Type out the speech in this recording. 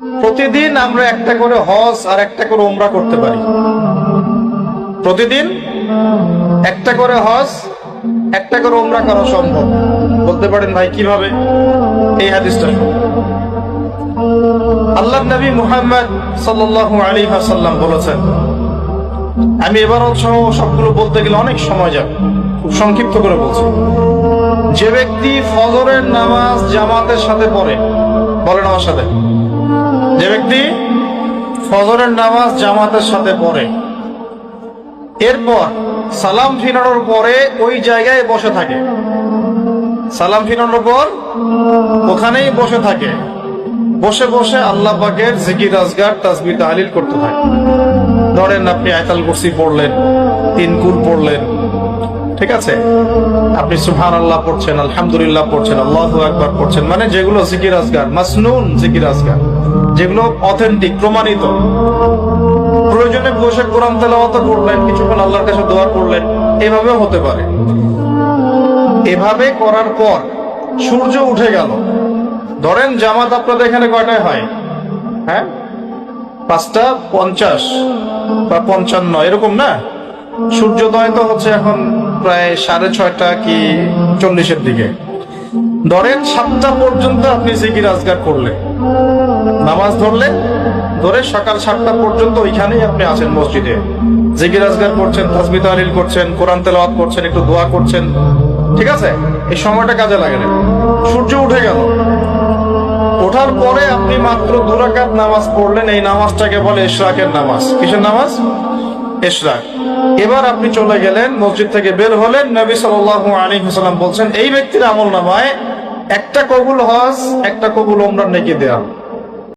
প্রতিদিন আমরা একটা করে হজ আর একটা করে ওমরা করতে পারি। প্রতিদিন একটা করে হজ, একটা করে ওমরা করা সম্ভব। বলতে পারেন ভাই, কীভাবে? এই হাদিসটা। আল্লাহ নবী মুহাম্মদ সাল্লাল্লাহু আলাইহি ওয়াসাল্লাম বলেছেন, আমি এবার সহ সবগুলো বলতে গেলে অনেক সময় যাবে। খুব সংক্ষিপ্ত করে বলছি। যে ব্যক্তি ফজরের নামাজ জামাতের সাথে পড়ে, বলেন আমার সাথে। যে ব্যক্তি ফজরের নামাজ জামাতের সাথে পড়ে। এরপর সালাম ফিরানোর পরে ওই জায়গায় বসে থাকে। সালাম ফিরানোর পর ওখানেই বসে থাকে। বসে বসে আল্লাহ পাকের জিকির, আজগার তাসবি তাহলিল করতে থাকে। ধরেন আপনি আয়তাল কুরসি পড়লেন তিনকুর পড়লেন, ঠিক আছে? আপনি সুহান আল্লাহ পড়ছেন, আলহামদুলিল্লাহ পড়ছেন, আল্লাহ একবার পড়ছেন মানে যেগুলো জিকির, আজগার, মাসনুন জিকির, আজগার। যেগুলো অথেন্টিক প্রমাণিত। প্রয়োজনে বসে কোরআন তেলাওয়াত করলেন, কিছুক্ষণ আল্লাহর কাছে দোয়া করলেন, এভাবেও হতে পারে। এভাবে করার পর সূর্য উঠে গেল। ধরেন জামাত আপনাদের এখানে কয়টায় হয়? হ্যাঁ? পাঁচটা, পঞ্চাশ বা পঞ্চান্ন, এরকম না? সূর্যোদয় তো হচ্ছে এখন প্রায় সাড়ে ছয়টা কি চল্লিশের দিকে। ধরেন সাতটা পর্যন্ত আপনি জিকির আজগার করলেন। নামাজ ধরলেন ধরে সকাল সাতটা পর্যন্ত ওইখানেই আপনি আছেন মসজিদে। জিকির আজগার করছেন তাসবি তাহলিল করছেন, কোরআন তেলাওয়াত করছেন, একটু দোয়া করছেন। ঠিক আছে? এই সময়টা কাজে লাগে না। সূর্য উঠে গেল। ওঠার পরে আপনি মাত্র দুরাকাত নামাজ পড়লেন। এই নামাজটাকে বলে ইশরাকের নামাজ। কিসের নামাজ? ইশরাক এবার আপনি চলে গেলেন, মসজিদ থেকে বের হলেন। নবী সাল্লাল্লাহু আলাইহি ওয়াসাল্লাম বলছেন, এই ব্যক্তির আমল নামায় একটা কবুল হজ একটা কবুল ওমরার নেকি দেয়া